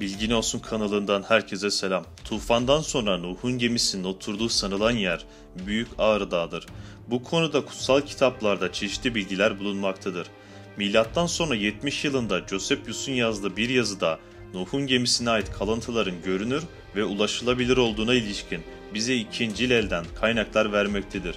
Bilgin Olsun kanalından herkese selam. Tufandan sonra Nuh'un gemisinin oturduğu sanılan yer Büyük Ağrı Dağı'dır. Bu konuda kutsal kitaplarda çeşitli bilgiler bulunmaktadır. Milattan sonra 70 yılında Josephus'un yazdığı bir yazıda Nuh'un gemisine ait kalıntıların görünür ve ulaşılabilir olduğuna ilişkin bize ikinci elden kaynaklar vermektedir.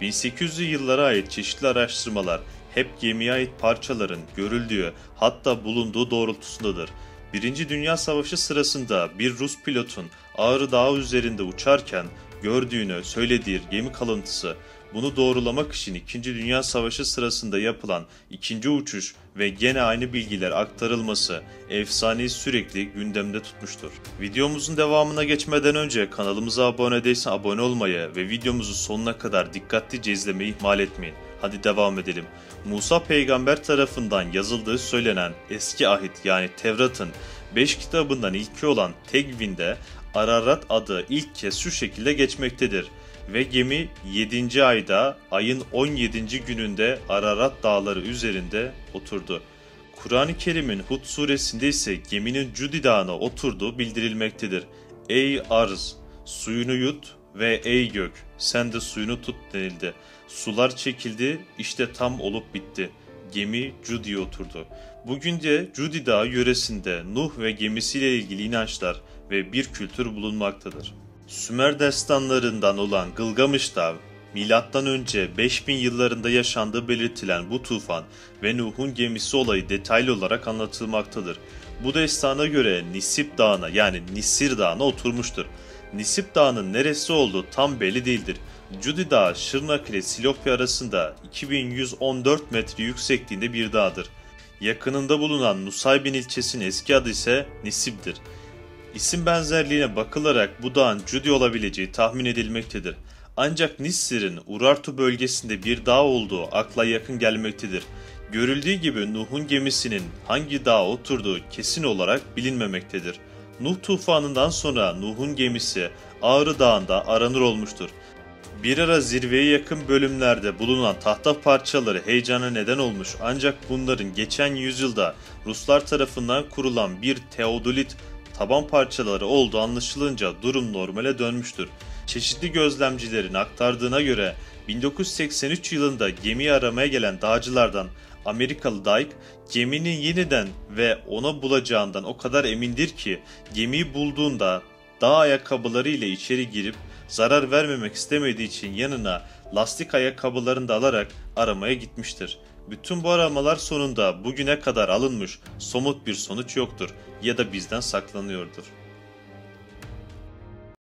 1800'lü yıllara ait çeşitli araştırmalar hep gemiye ait parçaların görüldüğü hatta bulunduğu doğrultusundadır. Birinci Dünya Savaşı sırasında bir Rus pilotun Ağrı Dağı üzerinde uçarken gördüğünü söylediği gemi kalıntısı bunu doğrulamak için 2. Dünya Savaşı sırasında yapılan ikinci uçuş ve gene aynı bilgiler aktarılması efsaneyi sürekli gündemde tutmuştur. Videomuzun devamına geçmeden önce kanalımıza abone değilsen abone olmayı ve videomuzu sonuna kadar dikkatlice izlemeyi ihmal etmeyin. Hadi devam edelim. Musa peygamber tarafından yazıldığı söylenen eski ahit yani Tevrat'ın 5 kitabından ilki olan Tegvin'de Ararat adı ilk kez şu şekilde geçmektedir ve gemi 7. ayda ayın 17. gününde Ararat dağları üzerinde oturdu. Kur'an-ı Kerim'in Hud suresinde ise geminin Cudi dağına oturduğu bildirilmektedir. Ey arz, suyunu yut ve ey gök, sen de suyunu tut denildi. Sular çekildi, işte tam olup bitti. Gemi Cudi'ye oturdu. Bugün de Cudi Dağı yöresinde Nuh ve gemisiyle ilgili inançlar ve bir kültür bulunmaktadır. Sümer destanlarından olan Gılgamış Dağı, milattan önce 5000 yıllarında yaşandığı belirtilen bu tufan ve Nuh'un gemisi olayı detaylı olarak anlatılmaktadır. Bu destana göre Nisip Dağı'na yani Nisir Dağı'na oturmuştur. Nisip Dağı'nın neresi olduğu tam belli değildir. Cudi Dağı, Şırnak ile Silopya arasında 2114 metre yüksekliğinde bir dağdır. Yakınında bulunan Nusaybin ilçesinin eski adı ise Nisip'dir. İsim benzerliğine bakılarak bu dağın Cudi olabileceği tahmin edilmektedir. Ancak Nisir'in Urartu bölgesinde bir dağ olduğu akla yakın gelmektedir. Görüldüğü gibi Nuh'un gemisinin hangi dağa oturduğu kesin olarak bilinmemektedir. Nuh tufanından sonra Nuh'un gemisi Ağrı Dağı'nda aranır olmuştur. Bir ara zirveye yakın bölümlerde bulunan tahta parçaları heyecana neden olmuş ancak bunların geçen yüzyılda Ruslar tarafından kurulan bir teodolit taban parçaları olduğu anlaşılınca durum normale dönmüştür. Çeşitli gözlemcilerin aktardığına göre 1983 yılında gemiyi aramaya gelen dağcılardan Amerikalı Dyke geminin yeniden ve ona bulacağından o kadar emindir ki gemiyi bulduğunda dağ ayakkabıları ile içeri girip zarar vermemek istemediği için yanına lastik ayakkabılarını da alarak aramaya gitmiştir. Bütün bu aramalar sonunda bugüne kadar alınmış somut bir sonuç yoktur ya da bizden saklanıyordur.